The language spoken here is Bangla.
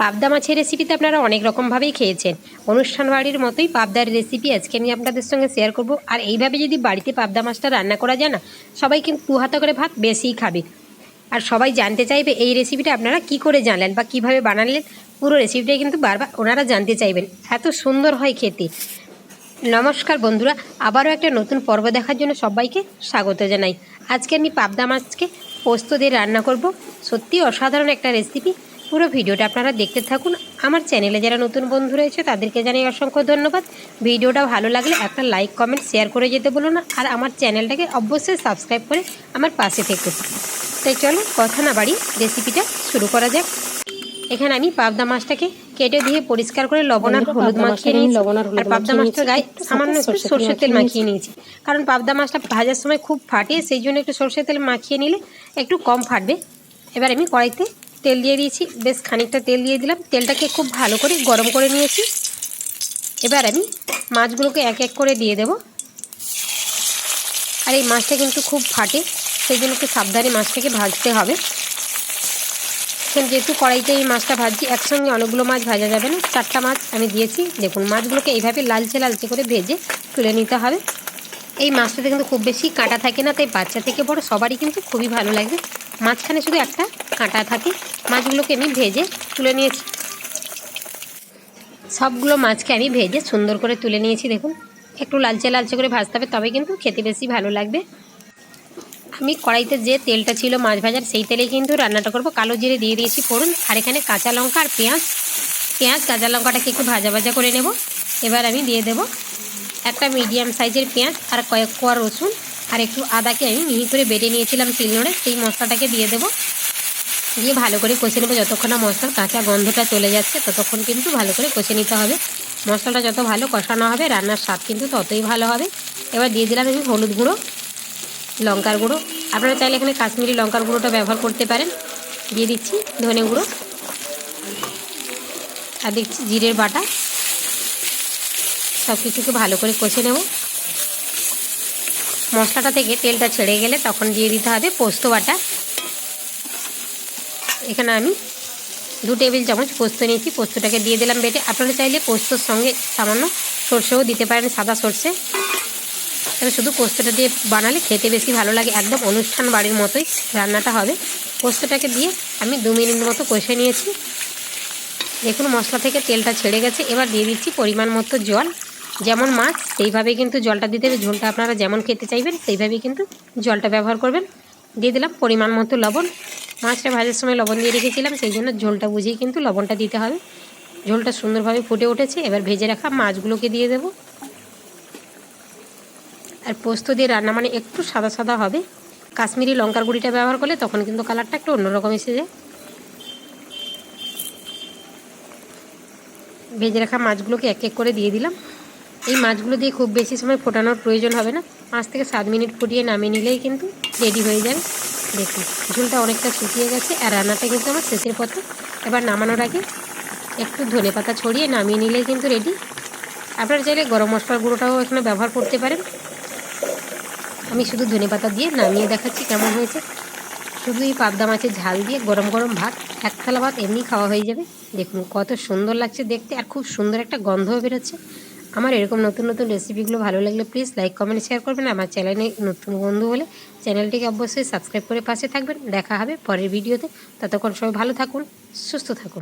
পাবদা মাছের রেসিপিতে আপনারা অনেক রকমভাবেই খেয়েছেন। অনুষ্ঠান বাড়ির মতোই পাবদার রেসিপি আজকে আমি আপনাদের সঙ্গে শেয়ার করব। আর এইভাবে যদি বাড়িতে পাবদা মাছটা রান্না করা যায় না, সবাই কিন্তু দু হাতা করে ভাত বেশিই খাবে। আর সবাই জানতে চাইবে এই রেসিপিটা আপনারা কি করে জানলেন বা কীভাবে বানালেন, পুরো রেসিপিটাই কিন্তু বারবার ওনারা জানতে চাইবেন। এত সুন্দর হয় খেতে। নমস্কার বন্ধুরা, আবারও একটা নতুন পর্ব দেখার জন্য সবাইকে স্বাগত জানাই। আজকে আমি পাবদা মাছকে পোস্ত দিয়ে রান্না করব। সত্যি অসাধারণ একটা রেসিপি পুরো ভিডিওটা আপনারা দেখতে থাকুন। আমার চ্যানেলে যারা নতুন বন্ধু রয়েছে তাদেরকে জানাই অসংখ্য ধন্যবাদ। ভিডিওটা ভালো লাগলে একটা লাইক কমেন্ট শেয়ার করে যেতে বলুন আর আমার চ্যানেলটাকে অবশ্যই সাবস্ক্রাইব করে আমার পাশে থেকে তাই চলো কথা না বাড়ি রেসিপিটা শুরু করা যাক। এখানে আমি পাবদা মাছটাকে কেটে দিয়ে পরিষ্কার করে লবণ আর হলুদ মাখিয়ে নিয়েছি। আর পাবদা মাছটার গায়ে সামান্য একটু সরষের তেল সর্ষের তেল মাখিয়ে মাখিয়ে নিয়েছি। কারণ পাবদা মাছটা ভাজার সময় খুব ফাটে সেই জন্য একটু সর্ষের তেল মাখিয়ে নিলে একটু কম ফাটবে। এবার আমি কড়াইতে তেল দিয়ে দিয়েছি। বেশ খানিকটা তেল দিয়ে দিলাম। তেলটাকে খুব ভালো করে গরম করে নিয়েছি। এবার আমি মাছগুলোকে এক এক করে দিয়ে দেব। আর এই মাছটা কিন্তু খুব ফাটে, সেই জন্য একটু সাবধানে মাছটাকে ভাজতে হবে। এখন যেহেতু কড়াইতে এই মাছটা ভাজছি, একসঙ্গে অনেকগুলো মাছ ভাজা যাবে না। চারটা মাছ আমি দিয়েছি। দেখুন, মাছগুলোকে এইভাবে লালচে লালচে করে ভেজে তুলে নিতে হবে। এই মাছটাতে কিন্তু খুব বেশি কাঁটা থাকে না, তাই বাচ্চা থেকে বড় সবারই কিন্তু খুবই ভালো লাগবে মাঝখানে শুধু একটা কাঁটা থাকে। মাছগুলোকে আমি ভেজে তুলে নিয়েছি। সবগুলো মাছকে আমি ভেজে সুন্দর করে তুলে নিয়েছি, দেখুন। একটু লালচে লালচে করে ভাজতে হবে, তবে কিন্তু খেতে বেশি ভালো লাগবে। আমি কড়াইতে যে তেলটা ছিল মাছ ভাজার, সেই তেলেই কিন্তু রান্নাটা করব। কালো জিরে দিয়ে দিয়েছি ফোড়ন, আর এখানে কাঁচা লঙ্কা আর পেঁয়াজ। পেঁয়াজ, কাঁচা লঙ্কাটাকে একটু ভাজা ভাজা করে নেব। এবার আমি দিয়ে দেব একটা মিডিয়াম সাইজের পেঁয়াজ আর কয়েক কোয়া রসুন। আর একটু আদাকে আমি মিহি করে বেটে নিয়েছিলাম শিলনোড়ে, সেই মশলাটাকে দিয়ে দেবো। দিয়ে ভালো করে কষে নেব যতক্ষণ না মশলার কাঁচা গন্ধটা চলে যাচ্ছে, ততক্ষণ কিন্তু ভালো করে কষে নিতে হবে। মশলাটা যত ভালো কষানো হবে, রান্নার স্বাদ কিন্তু ততই ভালো হবে। এবার দিয়ে দিলাম আমি হলুদ গুঁড়ো, লঙ্কার গুঁড়ো। আপনারা চাইলে এখানে কাশ্মীরি লঙ্কার গুঁড়োটা ব্যবহার করতে পারেন। দিয়ে দিচ্ছি ধনে গুঁড়ো আর দেখছি জিরের বাটা। সব কিছুকে ভালো করে কষে নেব। মশলাটা থেকে তেলটা ছেড়ে গেলে তখন দিয়ে দিতে হবে পোস্ত বাটা। এখানে আমি দু টেবিল চামচ পোস্ত নিয়েছি। পোস্তটাকে দিয়ে দিলাম বেটে। আপনারা চাইলে পোস্তর সঙ্গে সামান্য সর্ষেও দিতে পারেন, সাদা সর্ষে। তবে শুধু পোস্তটা দিয়ে বানালে খেতে বেশি ভালো লাগে। একদম অনুষ্ঠান বাড়ির মতোই রান্নাটা হবে। পোস্তটাকে দিয়ে আমি দু মিনিট মতো কষে নিয়েছি। দেখুন, মশলা থেকে তেলটা ছেড়ে গেছে। এবার দিয়ে দিচ্ছি পরিমাণ মতো জল। যেমন মাছ সেইভাবেই কিন্তু জলটা দিতে হবে। ঝোলটা আপনারা যেমন খেতে চাইবেন, সেইভাবেই কিন্তু জলটা ব্যবহার করবেন। দিয়ে দিলাম পরিমাণ মতো লবণ। মাছটা ভাজার সময় লবণ দিয়ে রেখেছিলাম, সেই জন্য ঝোলটা বুঝেই কিন্তু লবণটা দিতে হবে। ঝোলটা সুন্দরভাবে ফুটে উঠেছে, এবার ভেজে রাখা মাছগুলোকে দিয়ে দেবো। আর পোস্ত দিয়ে রান্না মানে একটু সাদা সাদা হবে। কাশ্মীরি লঙ্কার গুঁড়িটা ব্যবহার করলে তখন কিন্তু কালারটা একটু অন্যরকম এসে যায়। ভেজে রাখা মাছগুলোকে এক এক করে দিয়ে দিলাম। এই মাছগুলো দিয়ে খুব বেশি সময় ফোটানোর প্রয়োজন হবে না। পাঁচ থেকে সাত মিনিট ফুটিয়ে নামিয়ে নিলেই কিন্তু রেডি হয়ে যাবে। দেখুন, ঝোলটা অনেকটা শুকিয়ে গেছে আর রান্নাটা কিন্তু আমার শেষের পথে। এবার নামানোর আগে একটু ধনে পাতা ছড়িয়ে নামিয়ে নিলেই কিন্তু রেডি আপনারা চাইলে গরম মশলার গুঁড়োটাও এখানে ব্যবহার করতে পারেন। আমি শুধু ধনে পাতা দিয়ে নামিয়ে দেখাচ্ছি কেমন হয়েছে। শুধু এই পাবদা মাছের ঝাল দিয়ে গরম গরম ভাত, এক থালা ভাত এমনি খাওয়া হয়ে যাবে। দেখুন, কত সুন্দর লাগছে দেখতে আর খুব সুন্দর একটা গন্ধও বেরোচ্ছে। আমার এরকম নতুন নতুন রেসিপিগুলো ভালো লাগলে প্লিজ লাইক কমেন্ট শেয়ার করবেন। আমার চ্যানেলে নতুন বন্ধু হলে চ্যানেলটিকে অবশ্যই সাবস্ক্রাইব করে পাশে থাকবেন। দেখা হবে পরের ভিডিওতে ততক্ষণ সবাই ভালো থাকুন, সুস্থ থাকুন।